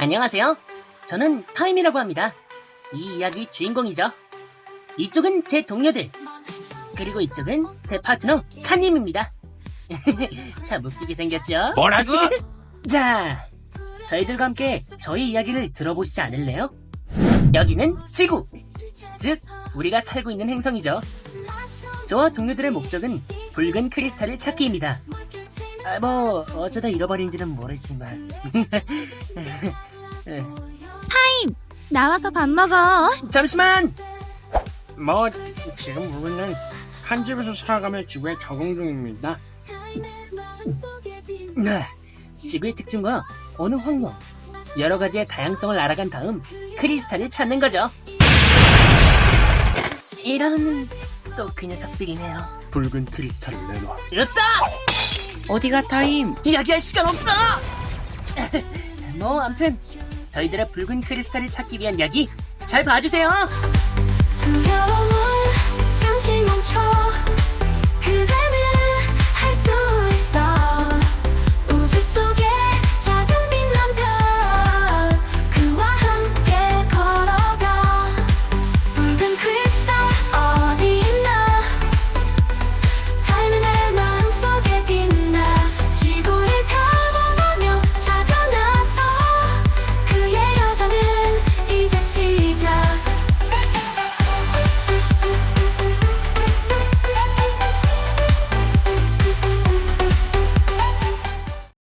안녕하세요. 저는 타임이라고 합니다. 이 이야기 주인공이죠. 이쪽은 제 동료들. 그리고 이쪽은 제 파트너 칸님입니다. 참 웃기게 생겼죠? 뭐라고? 자, 저희들과 함께 저희 이야기를 들어보시지 않을래요? 여기는 지구! 즉, 우리가 살고 있는 행성이죠. 저와 동료들의 목적은 붉은 크리스탈을 찾기입니다. 아, 뭐, 어쩌다 잃어버린지는 모르지만. 나와서 밥 먹어. 잠시만! 뭐 지금 우리는 한 집에서 살아가며 지구에 적응 중입니다. 네, 지구의 특징과 어느 환경, 여러 가지의 다양성을 알아간 다음 크리스탈을 찾는 거죠. 이런 또 그 녀석들이네요. 붉은 크리스탈을 내놔. 으쌰! 어디가 타임? 이야기할 시간 없어! 뭐 암튼 저희들의 붉은 크리스탈을 찾기 위한 이야기 잘 봐주세요.